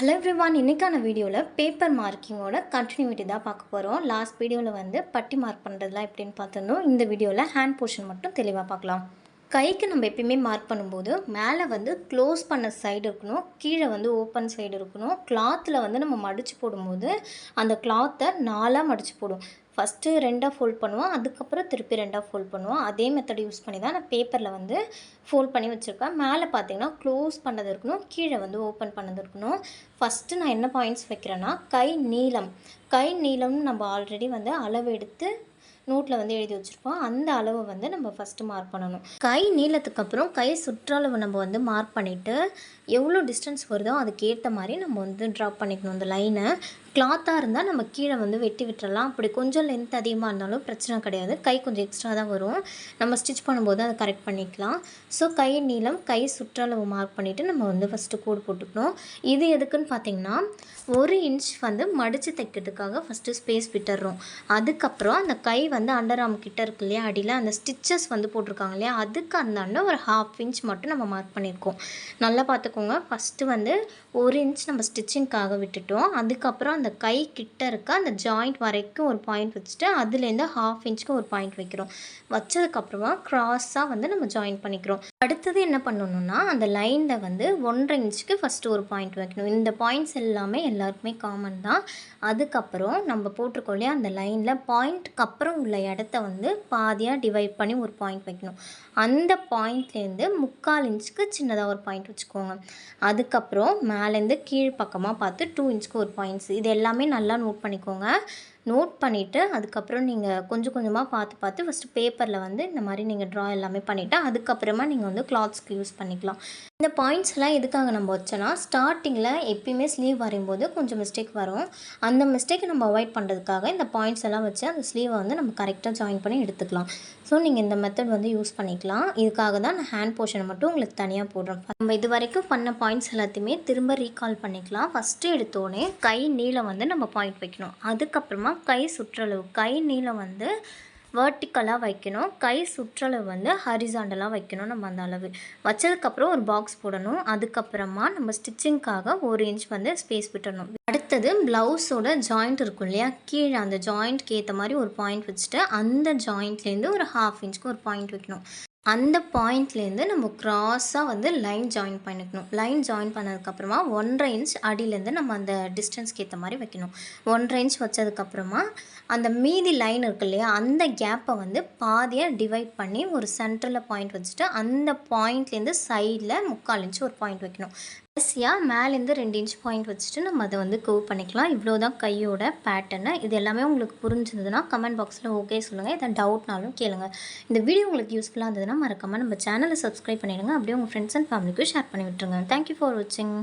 Hello everyone இன்றைக்கான வீடியோவில் paper மார்க்கிங்கோட continuity தான் பார்க்க போகிறோம் லாஸ்ட் வீடியோவில் வந்து பட்டி மார்க் பண்ணுறதுலாம் எப்படின்னு பார்த்துருந்தோம். இந்த வீடியோவில் ஹேண்ட் போர்ஷன் மட்டும் தெளிவாக பார்க்கலாம். கைக்கு நம்ம எப்பயுமே மார்க் பண்ணும்போது மேலே வந்து க்ளோஸ் பண்ண சைடு இருக்கணும். கீழே வந்து ஓப்பன் சைடு இருக்கணும். கிளாத்தில் வந்து நம்ம மடித்து போடும்போது அந்த கிளாத்தை நாலாக மடித்து போடும். ஃபஸ்ட்டு ரெண்டாக ஃபோல்ட் பண்ணுவோம். அதுக்கப்புறம் திருப்பி ரெண்டாக ஃபோல்ட் பண்ணுவோம். அதே மெத்தட் யூஸ் பண்ணி தான் நான் பேப்பரில் வந்து ஃபோல்ட் பண்ணி வச்சுருக்கேன். மேலே பார்த்தீங்கன்னா க்ளோஸ் பண்ணது இருக்கணும். கீழே வந்து ஓப்பன் பண்ணது இருக்கணும். ஃபஸ்ட்டு நான் என்ன பாயிண்ட்ஸ் வைக்கிறேன்னா கை நீளம். கை நீளம்னு நம்ம ஆல்ரெடி வந்து அளவு எடுத்து நோட்டில் வந்து எழுதி வச்சுருப்போம். அந்த அளவை வந்து நம்ம ஃபஸ்ட்டு மார்க் பண்ணணும். கை நீளத்துக்கு அப்புறம் கை சுற்றளவு நம்ம வந்து மார்க் பண்ணிவிட்டு எவ்வளோ டிஸ்டன்ஸ் வருதோ அதுக்கேற்ற மாதிரி நம்ம வந்து ட்ராப் பண்ணிக்கணும். அந்த லைனை கிளாத்தாக இருந்தால் நம்ம கீழே வந்து வெட்டி விட்டுறலாம். அப்படி கொஞ்சம் லென்த் அதிகமாக இருந்தாலும் பிரச்சனை கிடையாது. கை கொஞ்சம் எக்ஸ்ட்ரா தான் வரும். நம்ம ஸ்டிச் பண்ணும்போது அதை கரெக்ட் பண்ணிக்கலாம். ஸோ கை நீளம் கை சுற்றளவு மார்க் பண்ணிவிட்டு நம்ம வந்து ஃபஸ்ட்டு கோடு போட்டுக்கணும். இது எதுக்குன்னு பார்த்தீங்கன்னா ஒரு இன்ச் வந்து மடித்து தைக்கிறதுக்காக ஃபஸ்ட்டு ஸ்பேஸ் விட்டுறோம். அதுக்கப்புறம் அந்த கை வந்து அண்டர் ஆம் கிட்ட இருக்கு இல்லையா அடியில் அந்த ஸ்டிச்சஸ் வந்து போட்டிருக்காங்க இல்லையா அதுக்கு அந்தாண்ட ஒரு ஹாஃப் இன்ச் மட்டும் நம்ம மார்க் பண்ணியிருக்கோம். நல்லா பார்த்துக்கோங்க ஃபஸ்ட்டு வந்து ஒரு இன்ச் நம்ம ஸ்டிச்சிங்க்காக விட்டுட்டோம். அதுக்கப்புறம் அந்த கை கிட்ட இருக்க அந்த ஜாயிண்ட் வரைக்கும் ஒரு பாயிண்ட் வச்சுட்டு அதுலேருந்து ஹாஃப் இன்ச்சுக்கு ஒரு பாயிண்ட் வைக்கிறோம். வச்சதுக்கப்புறமா க்ராஸாக வந்து நம்ம ஜாயின் பண்ணிக்கிறோம். அடுத்தது என்ன பண்ணணும்னா அந்த லைனில் வந்து ஒன்றரை இன்ச்சுக்கு ஃபஸ்ட்டு ஒரு பாயிண்ட் வைக்கணும். இந்த பாயிண்ட்ஸ் எல்லாமே எல்லாருக்குமே காமன் தான். அதுக்கப்புறம் நம்ம போட்டிருக்கோம் இல்லையா அந்த லைனில் பாயிண்ட்க்கு அப்புறம் உள்ள இடத்த வந்து பாதியாக டிவைட் பண்ணி ஒரு பாயிண்ட் வைக்கணும். அந்த பாயிண்ட்லேருந்து முக்கால் இன்ச்சுக்கு சின்னதாக ஒரு பாயிண்ட் வச்சுக்கோங்க. அதுக்கப்புறம் மேலேருந்து கீழ் பக்கமாக பார்த்து டூ இன்ச்சுக்கு ஒரு பாயிண்ட்ஸ் இது எல்லாமே நல்லா நோட் பண்ணிக்கோங்க. நோட் பண்ணிவிட்டு அதுக்கப்புறம் நீங்கள் கொஞ்சம் கொஞ்சமாக பார்த்து பார்த்து ஃபஸ்ட்டு பேப்பரில் வந்து இந்த மாதிரி நீங்கள் ட்ரா எல்லாமே பண்ணிவிட்டு அதுக்கப்புறமா நீங்கள் வந்து கிளாத்ஸ்க்கு யூஸ் பண்ணிக்கலாம். இந்த பாயிண்ட்ஸ் எல்லாம் எதுக்காக நம்ம வச்சோன்னா ஸ்டார்டிங்கில் எப்பயுமே ஸ்லீவ் வரையும்போது கொஞ்சம் மிஸ்டேக் வரும். அந்த மிஸ்டேக்கை நம்ம அவாய்ட் பண்ணுறதுக்காக இந்த பாயிண்ட்ஸ் எல்லாம் வச்சு அந்த ஸ்லீவை வந்து நம்ம கரெக்டாக ஜாயின் பண்ணி எடுத்துக்கலாம். ஸோ நீங்கள் இந்த மெத்தட் வந்து யூஸ் பண்ணிக்கலாம். இதுக்காக தான் நான் ஹேண்ட் போர்ஷனை மட்டும் உங்களுக்கு தனியாக போடுறேன். நம்ம இது வரைக்கும் பண்ண பாயிண்ட்ஸ் எல்லாத்தையுமே திரும்ப ரீகால் பண்ணிக்கலாம். ஃபஸ்ட்டு எடுத்தோடனே கை நீளம் வந்து நம்ம பாயிண்ட் வைக்கணும். அதுக்கப்புறமா கை சுற்றளவு கை நீளம் வந்து வேர்ட்டிக்கலாக வைக்கணும். கை சுற்றளவு வந்து ஹரிசாண்டலாக வைக்கணும் நம்ம அந்த அளவு. வச்சதுக்கப்புறம் ஒரு பாக்ஸ் போடணும். அதுக்கப்புறமா நம்ம ஸ்டிச்சிங்க்காக ஒரு இன்ச் வந்து ஸ்பேஸ் விட்டுறணும். அடுத்தது ப்ளவுஸோட ஜாயிண்ட் இருக்கும் இல்லையா? கீழே அந்த ஜாயிண்ட்க்கு ஏற்ற மாதிரி ஒரு பாயிண்ட் வச்சுட்டு அந்த ஜாயிண்ட்லேருந்து ஒரு ஹாஃப் இன்ச்சுக்கு ஒரு பாயிண்ட் வைக்கணும். அந்த பாயிண்ட்லேருந்து நம்ம க்ராஸாக வந்து லைன் ஜாயின் பண்ணிக்கணும். லைன் ஜாயின் பண்ணதுக்கப்புறமா ஒன்றரை இன்ச் அடியிலேருந்து நம்ம அந்த டிஸ்டன்ஸ்க்கு ஏற்ற மாதிரி வைக்கணும். ஒன்றரை இன்ச் வச்சதுக்கப்புறமா அந்த மீதி லைன் இருக்கு இல்லையா அந்த கேப்பை வந்து பாதியாக டிவைட் பண்ணி ஒரு சென்டரில் பாயிண்ட் வச்சுட்டு அந்த பாயிண்ட்லேருந்து சைடில் முக்கால் இன்ச் ஒரு பாயிண்ட் வைக்கணும். கடைசியாக மேலேருந்து ரெண்டு இன்ச் பாயிண்ட் வச்சுட்டு நம்ம அதை வந்து கவ் பண்ணிக்கலாம். இவ்வளோ தான் கையோட பேட்டர்னு இது எல்லாமே உங்களுக்கு புரிஞ்சிருந்ததுன்னா கமெண்ட் பாக்ஸில் ஓகே சொல்லுங்கள் இதை டவுட்னாலும் கேளுங்க. இந்த வீடியோ உங்களுக்கு யூஸ்ஃபுல்லாக இருந்ததுன்னா மறக்காமல் நம்ம சேனலை சப்ஸ்கிரைப் பண்ணிடுங்க. அப்படியே உங்கள் ஃப்ரெண்ட்ஸ் அண்ட் ஃபேமிலிக்கும் ஷேர் பண்ணி விட்டுருங்க. தேங்க்யூ ஃபார் வாட்சிங்